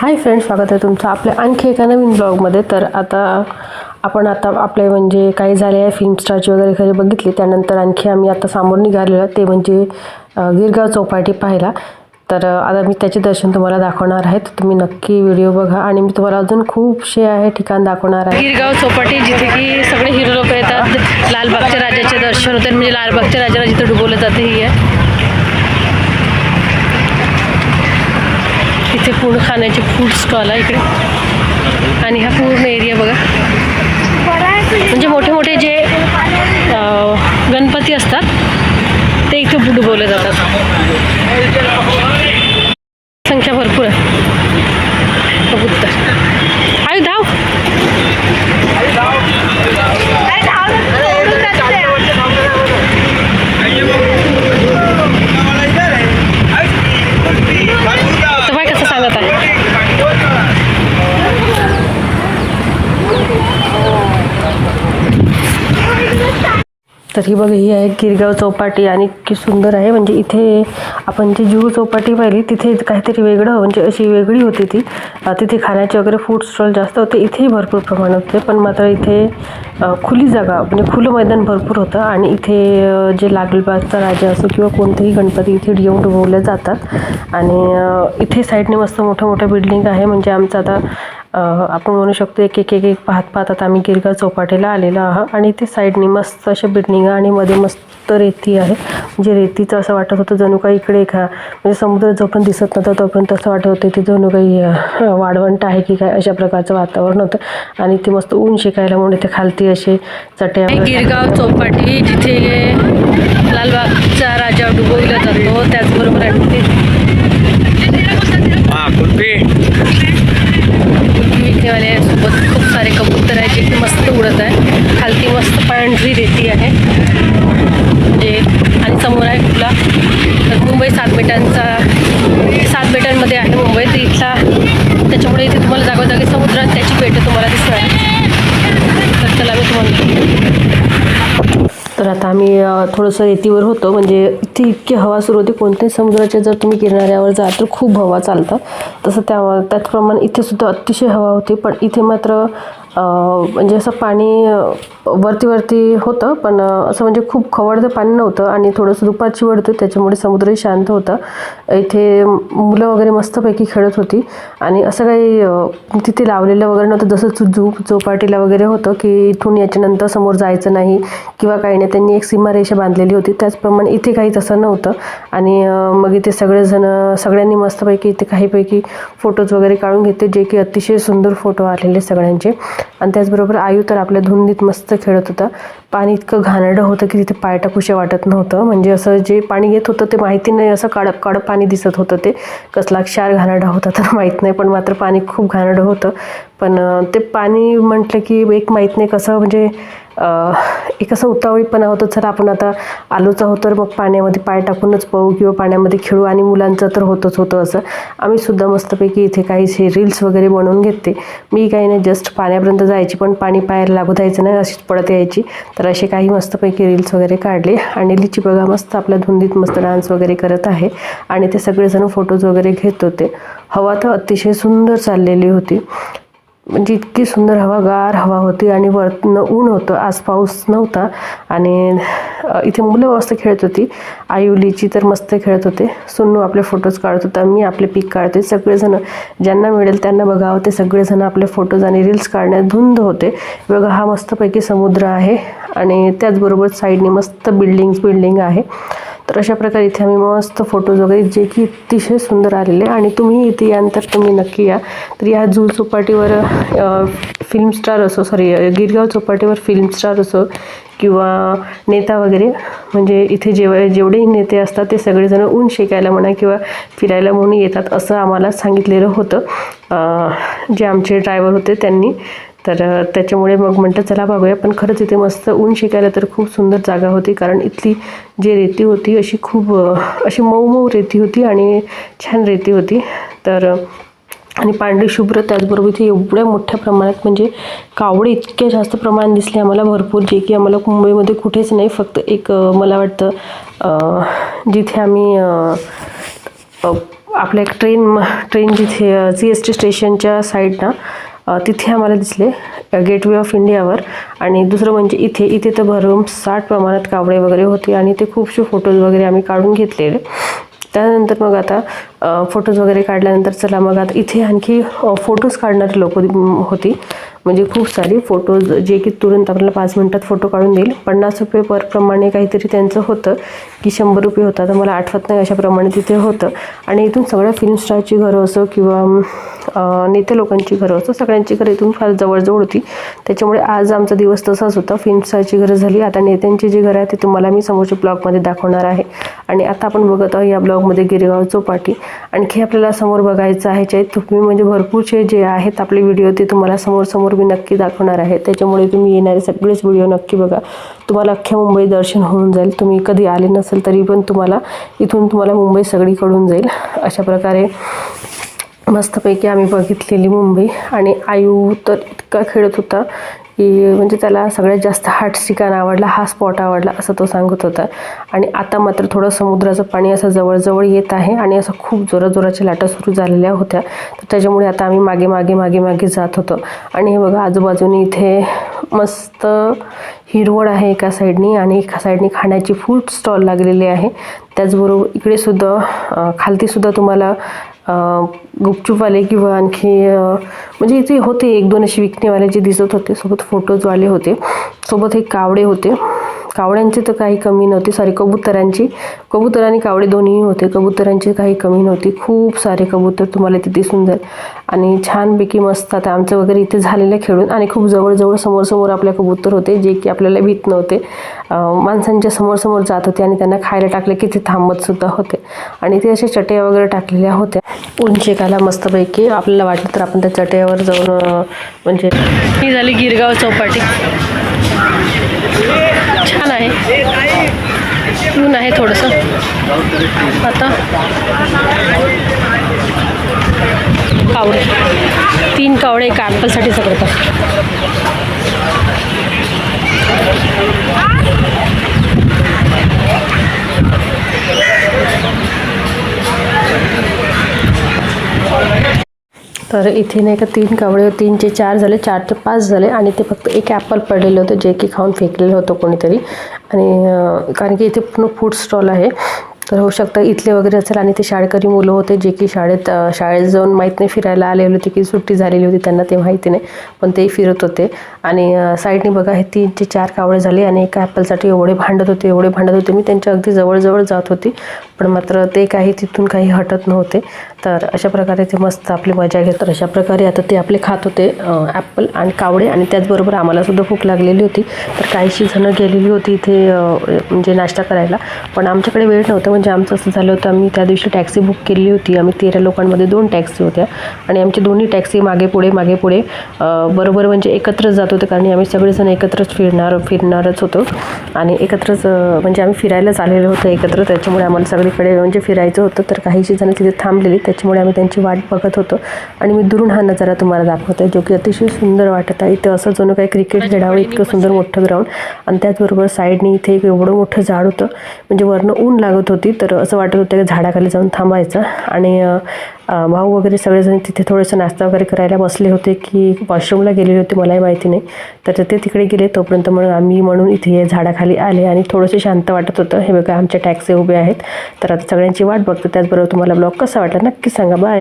Hi friends स्वागत आहे तुमचं आपल्या आणखी एका नवीन ब्लॉगमध्ये तर आता आपण आता आपले म्हणजे काही झाले आहे फिल्म स्टारची वगैरे घरी बघितली. त्यानंतर आणखी आम्ही आता समोर निघालेलो ते म्हणजे गिरगाव चौपाटी पाहिला तर आता मी त्याचे दर्शन तुम्हाला दाखवणार आहे. तर तुम्ही नक्की व्हिडिओ बघा. आणि मी तुम्हाला अजून खूपसे आहे ठिकाण दाखवणार आहे. गिरगाव चौपाटी जिथे की सगळे हिरो लोक येतात. लालबागच्या राजाचे दर्शन होते. म्हणजे लालबागच्या राजाला जिथे डुबवलं जाते ही आहे इथे फूड खाण्याचे फूड स्टॉल आहे इकडे. आणि हा पूर्ण एरिया बघा. म्हणजे मोठे मोठे जे गणपती असतात ते इथे बुडबवले जातात. संख्या भरपूर आहे. कबूतर आयु धाव तर बाय कसं सांगत आहे तर ही बघ ही आहे गिरगाव चौपाटी आणि इतकी सुंदर आहे. म्हणजे इथे आपण जी जुहू चौपाटी पाहिली तिथे काहीतरी वेगळं म्हणजे अशी वेगळी होती ती. तिथे खाण्याचे वगैरे फूड स्टॉल जास्त होते. इथेही भरपूर प्रमाणात होते. पण मात्र इथे खुली जागा म्हणजे खुलं मैदान भरपूर होतं. आणि इथे जे लालबागचा राजा असो किंवा कोणतेही गणपती इथे येऊन डुबवले जातात. आणि इथे साईडने मस्त मोठ्या मोठ्या बिल्डिंग आहे. म्हणजे आमचं आता आपण म्हणू शकतो एक एक एक एक पाहत पाहत आता आम्ही गिरगाव चौपाटीला आलेलो आहोत आणि ते साईडनी मस्त अशा बिल्डिंग आणि मध्ये मस्त रेती आहे. म्हणजे रेतीचं असं वाटत होतं जणू काही इकडे खा म्हणजे समुद्र जोपर्यंत दिसत नव्हता तोपर्यंत असं वाटत होतं. की जणू काही अ, वाळवंट आहे की काय अशा प्रकारचं वातावरण होतं. आणि ते मस्त ऊन शिकायला म्हणून ते खालती असे चट्या गिरगाव चौपाटी जिथे लालबागचा राजा डुबवला जातो त्याचबरोबर मुंबई त्याच्यामुळे इथे तुम्हाला जागोजागी समुद्रात त्याची बेटं तुम्हाला दिसणार तर चला मी तुम्हाला तर आता आम्ही थोडंसं रेतीवर होतो. म्हणजे इथे इतकी हवा सुरू होती. कोणत्याही समुद्राच्या जर तुम्ही किनाऱ्यावर जाल तर खूप हवा चालतं. तसं त्या त्याचप्रमाणे इथेसुद्धा अतिशय हवा होती. पण इथे मात्र म्हणजे असं पाणी वरती वरती होतं पण असं म्हणजे खूप खवळतं पाणी नव्हतं आणि थोडंसं दुपारची वेळ त्याच्यामुळे समुद्रही शांत होता. इथे मुलं वगैरे मस्तपैकी खेळत होती. आणि असं काही तिथे लावलेलं वगैरे नव्हतं. जसं झू चौपाटीला वगैरे होतं की इथून याच्यानंतर समोर जायचं नाही किंवा काही नाही. त्यांनी एक सीमारेषा बांधलेली होती. त्याचप्रमाणे इथे काही तसं नव्हतं. आणि मग इथे सगळेजण सगळ्यांनी मस्तपैकी इथे काहीपैकी फोटोज वगैरे काढून घेतले जे की अतिशय सुंदर फोटो आलेले सगळ्यांचे. आणि त्याचबरोबर आयू तर आपल्या धुंदीत मस्त खेळत होता. पाणी इतकं घाणेरडं होतं की तिथे पाय टाकूशे वाटत नव्हतं. म्हणजे असं जे पाणी येत होतं ते माहिती नाही. असं काळं काळं पाणी दिसत होतं ते. कसला क्षार घाणेरडा होता तर माहीत नाही. पण मात्र पाणी खूप घाणडं होतं. पण ते पाणी म्हटलं की एक माहीत नाही कसं म्हणजे एक असं उतावळीपणा होतं सर आपण आता आलोच आहोत तर मग पाण्यामध्ये पाय टाकूनच पाहू किंवा पाण्यामध्ये खेळू आणि मुलांचं तर होतंच होतं असं. आम्ही सुद्धा मस्तपैकी इथे काही रील्स वगैरे बनवून घेते मी काही नाही जस्ट पाण्यापर्यंत जायची पण पाणी पायाला लागू द्यायचं नाही अशीच पडत यायची. तर असे काही मस्तपैकी रील्स वगैरे काढले. आणि लिची बघा मस्त आपल्या धुंदीत मस्त डान्स वगैरे करत आहे. आणि ते सगळेजण फोटोज वगैरे घेत होते. हवा तर अतिशय सुंदर चाललेली होती. म्हणजे इतकी सुंदर हवागार हवा होती आणि वरतनं ऊन होतं. आज पाऊस नव्हता आणि इथे मुलं मस्त खेळत होती. आयुलीची तर मस्त खेळत होते. सुन्नू आपले फोटोज काढत होता. मी आपले पिक काढते. सगळेजण ज्यांना मिळेल त्यांना बघावं. ते सगळेजण आपले फोटोज आणि रील्स काढण्यात धुंद होते. बघा हा मस्तपैकी समुद्र आहे आणि त्याचबरोबर साईडने मस्त बिल्डिंग्स बिल्डिंग आहे. तर अशा प्रकारे इथे आम्ही मस्त फोटोज वगैरे जे की अतिशय सुंदर आलेले आणि तुम्ही इथे यानंतर तुम्ही नक्की या. तर या जू चौपाटीवर फिल्म स्टार असो सॉरी गिरगाव चौपाटीवर फिल्म स्टार असो किंवा नेता वगैरे म्हणजे इथे जेव जेवढेही नेते असतात ते सगळेजण ऊन शेकायला म्हणा किंवा फिरायला म्हणून येतात असं आम्हाला सांगितलेलं होतं. जे आमचे ड्रायव्हर होते त्यांनी तर त्याच्यामुळे मग म्हणतं चला बघूया. पण खरंच इथे मस्त ऊन शिकायला तर खूप सुंदर जागा होती. कारण इथली जी रेती होती अशी खूप अशी मऊ मऊ रेती होती आणि छान रेती होती. तर आणि पांढरी शुभ्र त्याचबरोबर इथे एवढ्या मोठ्या प्रमाणात म्हणजे कावडे इतके जास्त प्रमाण दिसले आम्हाला भरपूर जे की आम्हाला मुंबईमध्ये कुठेच नाही फक्त एक मला वाटतं जिथे आम्ही आपल्या एक ट्रेन ट्रेन जिथे सी एस टी स्टेशनच्या साईडनं तिथे आम्हाला दिसले गेटवे ऑफ इंडियावर आणि दुसरं म्हणजे इथे इथे तर भरून साठ प्रमाणात कावळे वगैरे होते आणि ते खूपसे फोटोज वगैरे आम्ही काढून घेतलेले. त्यानंतर मग आता फोटोज वगैरे काढल्यानंतर चला मग आता इथे आणखी फोटोज काढणारी लोक होती. म्हणजे खूप सारी फोटोज जे की तुरंत आपल्याला पाच मिनटात फोटो काढून देईल. पन्नास रुपये पर प्रमाणे काहीतरी त्यांचं होतं की शंभर रुपये होतं तर मला आठवत नाही अशाप्रमाणे तिथे होतं. आणि इथून सगळ्या फिल्म स्टारची घरं असो किंवा नेते लोकांची घरं. असतो सगळ्यांची घरं इथून फार जवळजवळ होती. त्याच्यामुळे आज आमचा दिवस तसाच होता. फिल्मसाची घरं झाली. आता नेत्यांची जी घरं आहे ती तुम्हाला मी समोरच्या ब्लॉगमध्ये दाखवणार आहे. आणि आता आपण बघत आहोत या ब्लॉगमध्ये गिरगाव चौपाटी. आणखी आपल्याला समोर बघायचं आहे जे तुम्ही म्हणजे भरपूरचे जे आहेत आपले व्हिडिओ ते तुम्हाला समोर समोर मी नक्की दाखवणार आहे. त्याच्यामुळे तुम्ही येणारे सगळेच व्हिडिओ नक्की बघा. तुम्हाला अख्ख्या मुंबई दर्शन होऊन जाईल. तुम्ही कधी आले नसेल तरी पण तुम्हाला इथून तुम्हाला मुंबई सगळी कळून जाईल. अशा प्रकारे मस्तपैकी आम्ही बघितलेली मुंबई आणि आयू तर इतका खेळत होता की म्हणजे त्याला सगळ्यात जास्त हा ठिकाण आवडला हा स्पॉट आवडला असं तो सांगत होता. आणि आता मात्र थोडं समुद्राचं पाणी असं जवळजवळ येत आहे आणि असं खूप जोराजोराच्या लाटा सुरू झालेल्या होत्या. तर त्याच्यामुळे आता आम्ही मागे मागे मागे मागे जात होतो. आणि हे बघा आजूबाजूने इथे मस्त हिरवळ आहे एका साईडनी आणि एका साईडनी खाण्याची फूड स्टॉल लागलेले आहे. त्याचबरोबर इकडे सुद्धा खालतीसुद्धा खालती सुद्धा तुम्हाला गुपचूपवाले किंवा आणखी म्हणजे इथे होते एक दोन असे विकणेवाले जे दिसत होते सोबत फोटोजवाले होते. सोबत हे कावडे होते. कावड्यांची तर काही कमी नव्हती. सॉरी कबुतरांची. कबूतर आणि कावडे दोन्ही होते. कबुतरांची काही कमी नव्हती. खूप सारे कबूतर तुम्हाला इथे दिसून जाईल. आणि छानपैकी मस्त आता आमचं वगैरे इथे झालेलं खेळून. आणि खूप जवळजवळ समोरसमोर आपल्या कबुतर होते जे की आपल्याला भीत नव्हते. माणसांच्या समोरसमोर जात होते आणि त्यांना खायला टाकले की ते थांबतसुद्धा होते. आणि ते अशा चटया वगैरे टाकलेल्या होत्या. उंचेकाला मस्तपैकी आपल्याला वाटलं तर आपण त्या चटयावर जाऊन म्हणजे ही झाली गिरगाव चौपाटी. आहे. ऊन आहे थोडंसं. आता. कावळे. तीन कावळे एका ॲपलसाठी सगळं तर इथे नाही का तीन कावळे तीनचे चार झाले चारचे पाच झाले आणि ते फक्त एक ॲपल पडलेलं होतं जे की खाऊन फेकलेलं होतं कोणीतरी. आणि कारण की इथे पूर्ण फूड स्टॉल आहे. तर होऊ शकतं इथले वगैरे असेल आणि ते शाळकरी मुलं होते जे की शाळेत शाळेत जाऊन माहीत नाही फिरायला आलेले होते की सुट्टी झालेली होती त्यांना ते माहिती नाही पण ते फिरत होते. आणि साईडने बघा हे तीनचे चार कावळे झाले आणि एका ॲपलसाठी एवढे भांडत होते एवढे भांडत होते. मी त्यांच्या अगदी जवळजवळ जात होती पण मात्र ते काही तिथून काही हटत नव्हते. तर अशा प्रकारे ते मस्त आपली मजा घेत तर अशा प्रकारे आता ते आपले खात होते ॲपल आणि कावडे आणि त्याचबरोबर आम्हालासुद्धा भूक लागलेली होती. तर काहीशी जणं गेलेली होती इथे म्हणजे नाश्ता करायला पण आमच्याकडे वेळ नव्हता. म्हणजे आमचं असं झालं होतं आम्ही त्या दिवशी टॅक्सी बुक केली होती. आम्ही तेरा लोकांमध्ये दोन टॅक्सी होत्या. आणि आमची दोन्ही टॅक्सी मागे पुढे मागे पुढे बरोबर म्हणजे एकत्रच जात होते कारण आम्ही सगळेजण एकत्रच फिरणार फिरणारच होतो. आणि एकत्रच म्हणजे आम्ही फिरायलाच आलेलो होतो एकत्र. त्याच्यामुळे आम्हाला सगळीकडे म्हणजे फिरायचं होतं. तर काहीशी जण तिथे थांबलेली. त्याच्यामुळे आम्ही त्यांची वाट बघत होतो. आणि मी दुरून हा नजारा तुम्हाला दाखवते जो की अतिशय सुंदर वाटत आहे. इथे असं जणू काही क्रिकेट खेळावं इतकं सुंदर मोठं ग्राउंड आणि त्याचबरोबर साईडनी इथे एक एवढं मोठं झाड होतं. म्हणजे वरनं ऊन लागत होती. तर असं वाटत होतं की झाडाखाली जाऊन थांबायचं. आणि भाऊ वगैरे सगळेजण तिथे थोडंसं नाश्ता वगैरे करायला बसले होते की वॉशरूमला गेलेले होते मलाही माहिती नाही. तर ते तिकडे गेले. तोपर्यंत म्हणून आम्ही म्हणून इथे झाडाखाली आले आणि थोडंसं शांत वाटत होतं. हे बघा आमच्या टॅक्सी उभे आहेत. तर आता सगळ्यांची वाट बघतो त्याचबरोबर तुम्हाला ब्लॉग कसा वाटला नक्की सांगा. बाय.